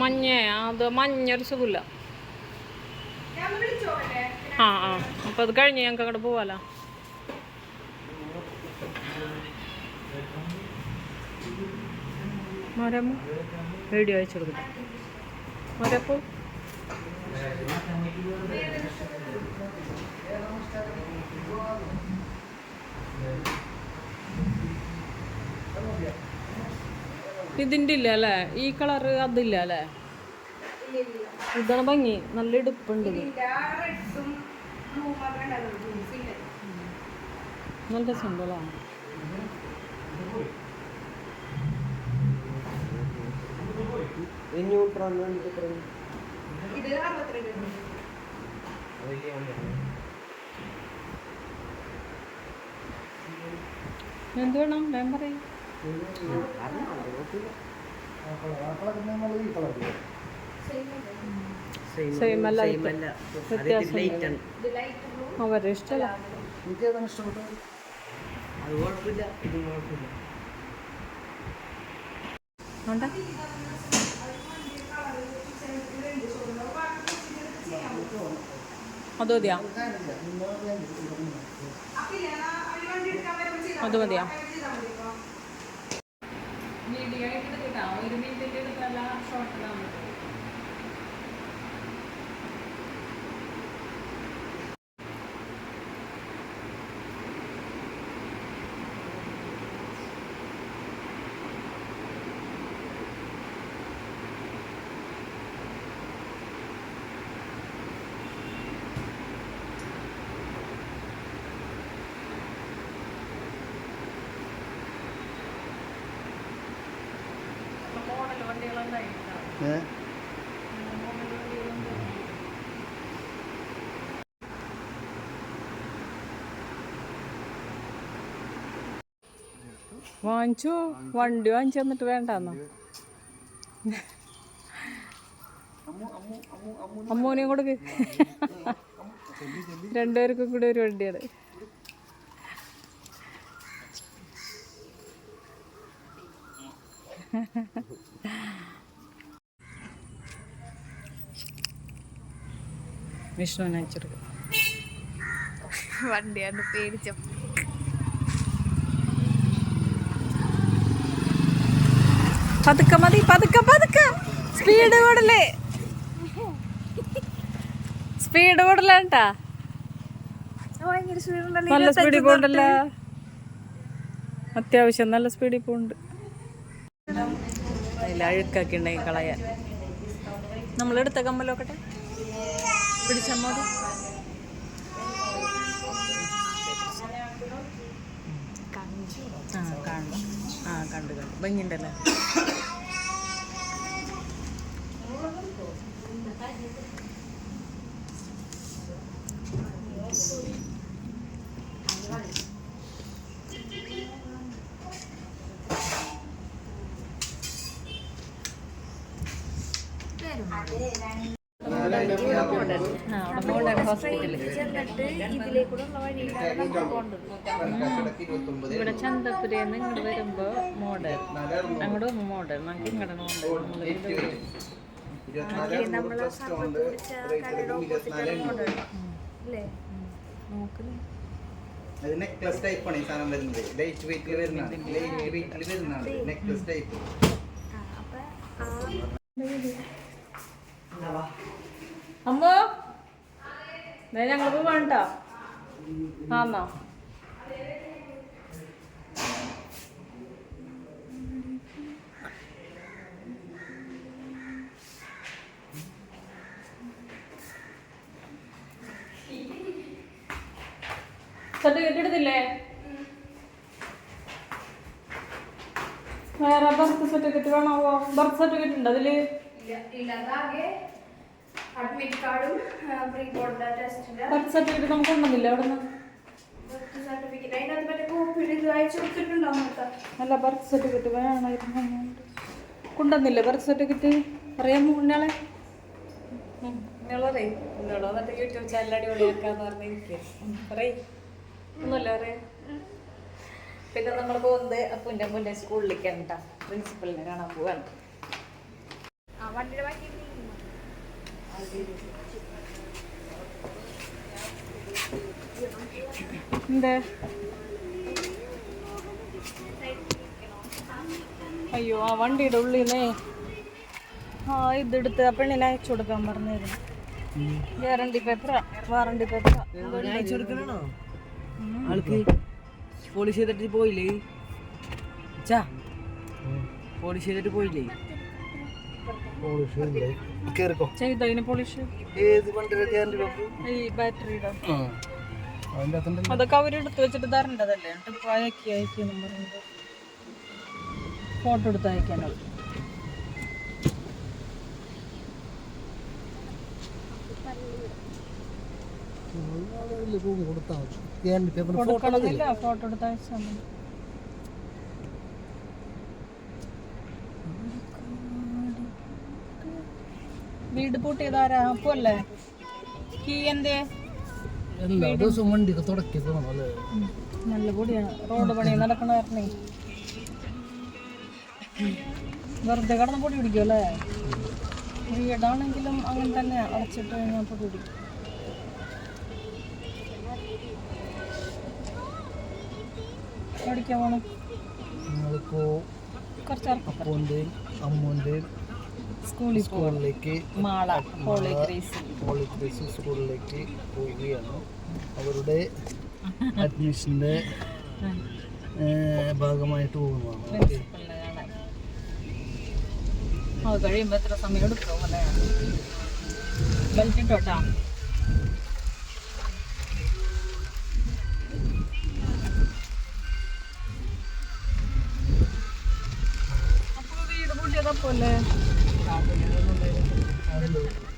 മഞ്ഞ അത് മഞ്ഞൊരു സുഖമില്ല. ആ ആ. അപ്പോൾ അത് കഴിഞ്ഞ് ഞങ്ങൾക്ക് അങ്ങോട്ട് പോവാലോ. മരം വീഡിയോ അയച്ചു കൊടുക്കട്ടെ. മരപ്പൂ. ഇതിന്റെ ഇല്ല അല്ലേ? ഈ കളർ അതില്ല അല്ലേ? ഇതാണ് ഭംഗി. നല്ല ഇടുപ്പുണ്ട് നല്ല സിമ്പിളാണ് എന്ത് വേണം? ഞാൻ പറയും. സെയിം അല്ല. വ്യത്യാസം അവരെ ഇഷ്ടമല്ല എനിക്ക് ഏതാണ് ഇഷ്ടപ്പെട്ടത് അത് കുഴപ്പമില്ല. ഇത് കുഴപ്പമില്ല. ഉണ്ട് അത് മതിയാ. അത് മതിയാ. വീഡിയോ ആയിട്ട് എടുക്കാം ഒരു മിനിറ്റിന്റെ എടുത്തല്ല ഷോർട്ടിലാണ് മോഡൽ വാങ്ങിച്ചു. വണ്ടി വാങ്ങിച്ചു തന്നിട്ട് വേണ്ടെന്നോ? അമ്മൂനെയും കൊടുക്ക് രണ്ടുപേർക്കും കൂടെ ഒരു വണ്ടിയാണ്. വിഷ്ണുവിനെ അയച്ചെടുക്കും വണ്ടിയാണ് പേടിച്ച. പതുക്കെ മതി പതുക്കെ പതുക്കെ. സ്പീഡ് കൂടല്ലേ? സ്പീഡ് കൂടലാട്ടാ നല്ല സ്പീഡിൽ പോണ്ടല്ല. അത്യാവശ്യം നല്ല സ്പീഡിൽ പോണ്ട്. അതിൽ അഴുക്കൊക്കെ ഉണ്ടെങ്കിൽ കളയാൻ. നമ്മളെടുത്ത കമ്മലോക്കട്ടെ. പിടിച്ചാൽ മതി ആ ആ കണ്ടു കണ്ടു. ഭംഗിയുണ്ടല്ലേ? ഇവിടെ ചന്തപുരന്ന് ഇങ്ങോട്ട് വരുമ്പോ മോഡൽ. അങ്ങോട്ട് പോകുമ്പോൾ മോഡൽ. നമുക്ക് ഇങ്ങോട്ട് അത് നെക്ലസ് ടൈപ്പ് ആണ് ഈ സാധനം വരുന്നത്. ലൈറ്റ് വെയിറ്റിൽ വരുന്നതാണ്. ലൈറ്റ് വെയിറ്റിൽ വരുന്നതാണ്. നെക്ലസ് ടൈപ്പ് ആ അപ്പൊ ആ അമ്മോ ദേ ഞങ്ങൾ പോവാണ്ട ആന്നോ? സർട്ടിഫിക്കറ്റ് എടുത്തില്ലേ? വേറെ ബർത്ത് സർട്ടിഫിക്കറ്റ് വേണോ? ബർത്ത് സർട്ടിഫിക്കറ്റ് ഉണ്ടോ അതിൽ? അഡ്മിറ്റ് കാർഡും പ്രീ ബോർഡ് ടെസ്റ്റിന്റെ ബർത്ത് സർട്ടിഫിക്കറ്റ് നമുക്ക് ഉണ്ടെന്നില്ല അവിടെ നിന്ന് ബർത്ത് സർട്ടിഫിക്കറ്റ് അതിനകത്ത് മറ്റേ കോപ്പി ഇത് അയച്ചു കൊടുത്തിട്ടുണ്ടോ നമുക്ക് അല്ല ബർത്ത് സർട്ടിഫിക്കറ്റ് വേണമായിരുന്നു കൊണ്ടുവന്നില്ല ബർത്ത് സർട്ടിഫിക്കറ്റ് അറിയാമോ ഉണ്ണാളെ നിങ്ങളറിയും എന്നോട് വന്നിട്ട് യൂട്യൂബ് ചാനൽ അടിപൊളിയാക്കാന്ന് പറഞ്ഞിരിക്കുക പറയും. ഒന്നുമില്ല പറയാം. പിന്നെ നമ്മൾ പോകുന്നത് അപ്പുന്റെ മുന്നേ സ്കൂളിലേക്ക് കേട്ടോ പ്രിൻസിപ്പലിനെ കാണാൻ പോവാണ്. ആ വണ്ടിയുടെ ബാക്കി എന്തേ? അയ്യോ ആ വണ്ടിയുടെ ഉള്ളിൽ നിന്നേ ആ ഇതെടുത്ത് ആ പെണ്ണിനെ അയച്ചു കൊടുക്കാൻ പറഞ്ഞായിരുന്നു ഗ്യാരണ്ടി പേപ്പറാ വാറണ്ടി പേപ്പറാ ഞാൻ അയച്ചു കൊടുക്കണോ ആൾക്ക് പോളിഷ് ചെയ്തിട്ട് പോയില്ലേ? ചാ പോളിഷ് ചെയ്തിട്ട് പോയില്ലേ? കേറിക്കോ ചെയ്തോ ഇതിന് പോളിഷ്? ഏത് പേപ്പർ ഈ ബാറ്ററിയുടെ അതൊക്കെ അവരെടുത്ത് വെച്ചിട്ട് തരേണ്ടതല്ലേ എന്നിട്ട് ഇപ്പൊ അയക്കി അയക്കി എന്നും പറയുന്നത് ഫോട്ടോ എടുത്ത് കൊടുത്താൽ പേപ്പർ ഫോട്ടോ എടുത്ത് അയച്ചാൽ മതി. വീട് പൂട്ടിയതാരാ? അപ്പല്ലേ കീ എന്തേ? എല്ലാ ദിവസവും വണ്ടിയൊക്കെ തുടക്കി അല്ലേ? ഉം. നല്ല കൂടിയാണ് റോഡ് പണി നടക്കണ കാരണേ. വെറുതെ കടന്ന് പൊടി പിടിക്കും അല്ലേ? വീടാണെങ്കിലും അങ്ങനെ തന്നെ അടച്ചിട്ട് കഴിഞ്ഞാൽ പൊടി പിടിക്കും. പഠിക്കാൻ പോണം? നിങ്ങളിപ്പോൾ കുറച്ച് അപ്പോന്റെയും അമ്മൂന്റെയും സ്കൂളിൽ സ്കൂളിലേക്ക് മാള പോളിക്രീസ് സ്കൂളിലേക്ക് പോവുകയാണ്. അവരുടെ അഡ്മിഷന്റെ ഭാഗമായിട്ട് പോകുന്നതാണ്. അത് കഴിയുമ്പോൾ എത്ര സമയം എടുക്കും അല്ലേ ബെൽറ്റ് ഇട്ടോട്ടാ അപ്പൊ വീട് പൂട്ടിയതപ്പോ അല്ലേ Thank.